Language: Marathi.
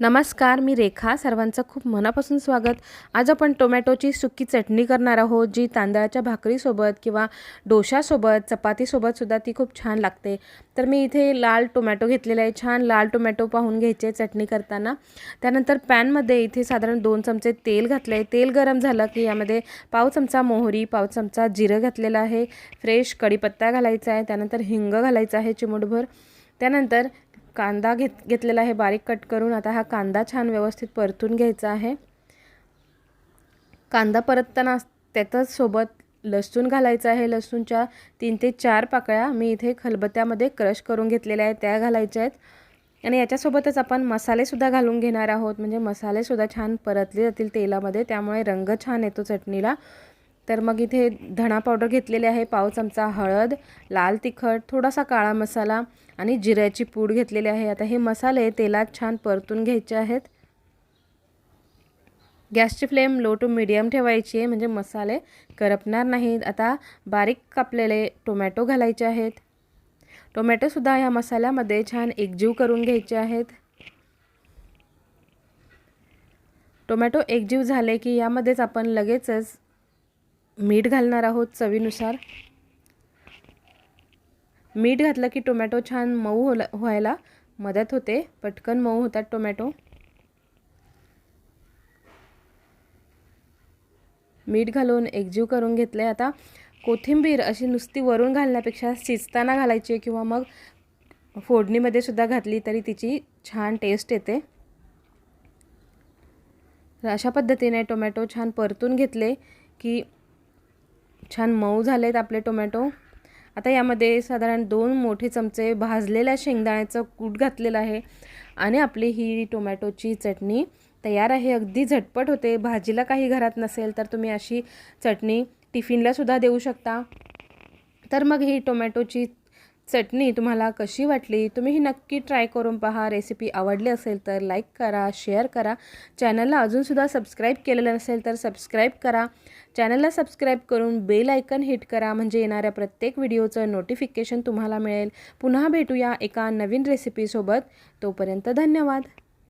नमस्कार मी रेखा. सर्वांचं खूप मनापासून स्वागत. आज आपण टोमॅटोची सुकी चटणी करणार आहोत जी तांदळाच्या भाकरीसोबत किंवा डोशासोबत चपातीसोबतसुद्धा ती खूप छान लागते. तर मी इथे लाल टोमॅटो घेतलेला आहे. छान लाल टोमॅटो पाहून घ्यायचे चटणी करताना. त्यानंतर पॅनमध्ये इथे साधारण दोन चमचे तेल घातले आहे तेल गरम झालं की यामध्ये पाव चमचा मोहरी पाव चमचा जिरं घातलेलं आहे. फ्रेश कढीपत्ता घालायचा आहे. त्यानंतर हिंग घालायचा आहे चिमूटभर. त्यानंतर कांदा घेत घेतलेला आहे बारीक कट करून. आता हा कांदा छान व्यवस्थित परतून घ्यायचा आहे. कांदा परतताना त्यातच सोबत लसूण घालायचं आहे. लसूणच्या तीन ते चार पाकळ्या मी इथे खलबत्त्यामध्ये क्रश करून घेतलेल्या आहेत. त्या घालायच्या आहेत. आणि याच्यासोबतच आपण मसालेसुद्धा घालून घेणार आहोत. म्हणजे मसालेसुद्धा छान परतले जातील तेलामध्ये. त्यामुळे रंग छान येतो चटणीला. तर मग इथे धणा पावडर घेतलेली आहे पाव चमचा हळद लाल तिखट थोडासा काळा मसाला आणि जिऱ्याची पूड घेतलेली आहे. आता हे मसाले तेलात छान परतून घ्यायचे आहेत. गॅसची फ्लेम लो टू मिडियम ठेवायची आहे म्हणजे मसाले करपणार नाहीत. आता बारीक कापलेले टोमॅटो घालायचे आहेत. टोमॅटोसुद्धा ह्या मसाल्यामध्ये छान एकजीव करून घ्यायचे आहेत. टोमॅटो एकजीव झाले की यामध्येच आपण लगेचच मीठ घालणार आहोत चवीनुसार. मीठ घातलं की टोमॅटो छान मऊ होला व्हायला मदत होते. पटकन मऊ होतात टोमॅटो. मीठ घालून एकजीव करून घेतलं आहे आता कोथिंबीर अशी नुसती वरून घालण्यापेक्षा शिजताना घालायची किंवा मग फोडणीमध्ये सुद्धा घातली तरी तिची छान टेस्ट येते. अशा पद्धतीने टोमॅटो छान परतून घेतले की छान मऊ झाले आहेत आपले टोमॅटो. आता यामध्ये साधारण दोन मोठे चमचे भाजलेल्या शेंगदाण्याचं कूट घातलेलं आहे आणि आपली ही टोमॅटोची चटणी तयार आहे. अगदी झटपट होते. भाजीला काही घरात नसेल तर तुम्ही अशी चटणी टिफिनलासुद्धा देऊ शकता. तर मग ही टोमॅटोची चटणी तुम्हाला कशी वाटली? तुम्ही ही नक्की ट्राय करून पहा. रेसिपी आवडली असेल तर लाईक करा शेअर करा. चॅनलला अजूनसुद्धा सबस्क्राईब केलेलं नसेल तर सबस्क्राईब करा. चॅनलला सबस्क्राईब करून बेल आयकन हिट करा. म्हणजे येणाऱ्या प्रत्येक व्हिडिओचं नोटिफिकेशन तुम्हाला मिळेल. पुन्हा भेटूया एका नवीन रेसिपीसोबत तोपर्यंत धन्यवाद.